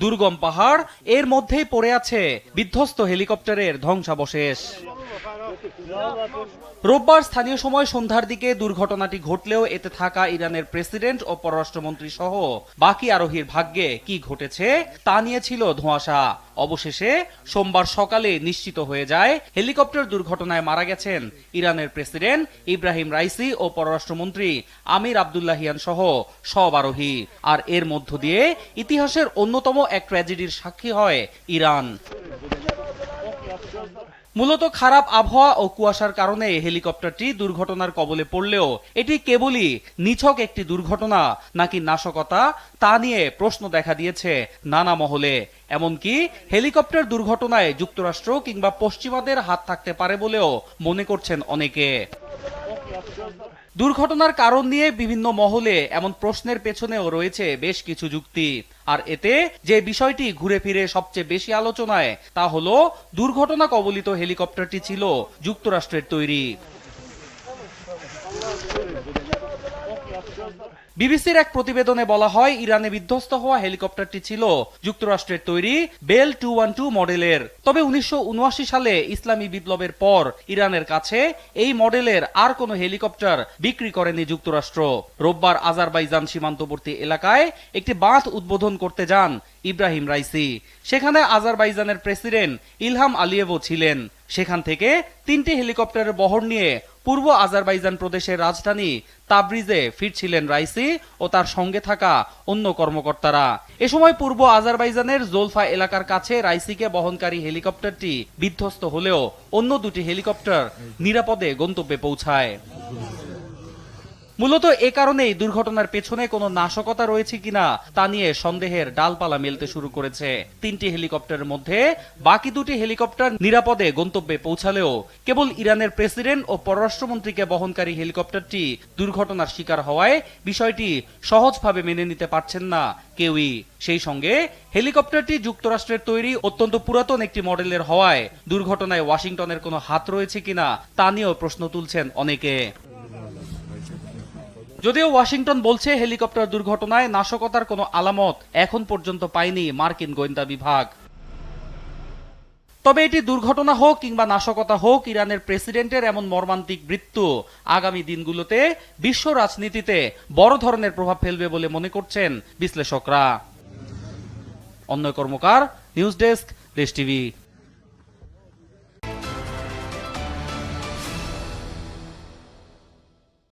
দুর্গম পাহাড় এর মধ্যেই পড়ে আছে বিধ্বস্ত হেলিকপ্টারের ধ্বংসাবশেষ। রোববার স্থানীয় সময় সন্ধ্যার দিকে দুর্ঘটনাটি ঘটলেও এতে থাকা ইরানের প্রেসিডেন্ট ও পররাষ্ট্রমন্ত্রী সহ বাকি আরোহীর ভাগ্যে কি ঘটেছে তা নিয়ে ছিল ধোঁয়াশা। অবশেষে সোমবার সকালে নিশ্চিত হয়ে যায়, হেলিকপ্টার দুর্ঘটনায় মারা গেছেন ইরানের প্রেসিডেন্ট ইব্রাহিম রাইসি ও পররাষ্ট্রমন্ত্রী আমির আবদুল্লাহিয়ান সহ সব আরোহী। আর এর মধ্য দিয়ে ইতিহাসের অন্যতম এক ট্র্যাজেডির সাক্ষী হয় ইরান। মূলত খারাপ আবহাওয়া ও কুয়াশার কারণে হেলিকপ্টারটি দুর্ঘটনার কবলে পড়লেও এটি কেবলই নিছক একটি দুর্ঘটনা নাকি নাশকতা তা নিয়ে প্রশ্ন দেখা দিয়েছে নানা মহলে। এমনকি হেলিকপ্টার দুর্ঘটনায় যুক্তরাষ্ট্র কিংবা পশ্চিমাদের হাত থাকতে পারে বলেও মনে করছেন অনেকে। দুর্ঘটনার কারণ নিয়ে বিভিন্ন মহলে এমন প্রশ্নের পেছনেও রয়েছে বেশ কিছু যুক্তি। আর এতে যে বিষয়টি ঘুরে ফিরে সবচেয়ে বেশি আলোচনায়, তা হলো, দুর্ঘটনা কবলিত হেলিকপ্টারটি ছিল যুক্তরাষ্ট্রের তৈরি। বিবিসির এক প্রতিবেদনে বলা হয়, ইরানে বিধ্বস্ত হওয়া হেলিকপ্টারটি ছিল যুক্তরাষ্ট্রের তৈরি বেল টু ওয়ান টু মডেলের। তবে উনিশশো সালে ইসলামী বিপ্লবের পর ইরানের কাছে এই মডেলের আর কোনো হেলিকপ্টার বিক্রি করেনি যুক্তরাষ্ট্র। রোববার আজারবাইজান সীমান্তবর্তী এলাকায় একটি বাঁধ উদ্বোধন করতে যান ইব্রাহিম রাইসি। সেখানে আজারবাইজানের প্রেসিডেন্ট ইলহাম আলিয়েভও ছিলেন। সেখান থেকে তিনটি হেলিকপ্টারের বহর নিয়ে পূর্ব আজারবাইজান প্রদেশের রাজধানী তাবরিজে ফিরছিলেন রাইসি ও তার সঙ্গে থাকা অন্য কর্মকর্তারা। এ সময় পূর্ব আজারবাইজানের জোলফা এলাকার কাছে রাইসিকে বহনকারী হেলিকপ্টারটি বিধ্বস্ত হলেও অন্য দুটি হেলিকপ্টার নিরাপদে গন্তব্যে পৌঁছায়। মূলত এ কারণেই দুর্ঘটনার পেছনে কোনো নাশকতা রয়েছে কিনা তা নিয়ে সন্দেহের ডালপালা মেলতে শুরু করেছে। তিনটি হেলিকপ্টারের মধ্যে বাকি দুটি হেলিকপ্টার নিরাপদে গন্তব্যে পৌঁছালেও কেবল ইরানের প্রেসিডেন্ট ও পররাষ্ট্রমন্ত্রীকে বহনকারী হেলিকপ্টারটি দুর্ঘটনার শিকার হওয়ায় বিষয়টি সহজভাবে মেনে নিতে পারছেন না কেউই। সেই সঙ্গে হেলিকপ্টারটি যুক্তরাষ্ট্রের তৈরি অত্যন্ত পুরাতন একটি মডেলের হওয়ায় দুর্ঘটনায় ওয়াশিংটনের কোনো হাত রয়েছে কিনা তা নিয়েও প্রশ্ন তুলছেন অনেকে। যদিও ওয়াশিংটন বলছে হেলিকপ্টার দুর্ঘটনায় নাশকতার কোনো আলামত এখন পর্যন্ত পায়নি মার্কিন গোয়েন্দা বিভাগ। তবে এটি দুর্ঘটনা হোক কিংবা নাশকতা হোক, ইরানের প্রেসিডেন্টের এমন মর্মান্তিক মৃত্যু আগামী দিনগুলোতে বিশ্ব রাজনীতিতে বড় ধরনের প্রভাব ফেলবে বলে মনে করছেন বিশ্লেষকরা। Anya Karmakar, news desk Desh TV.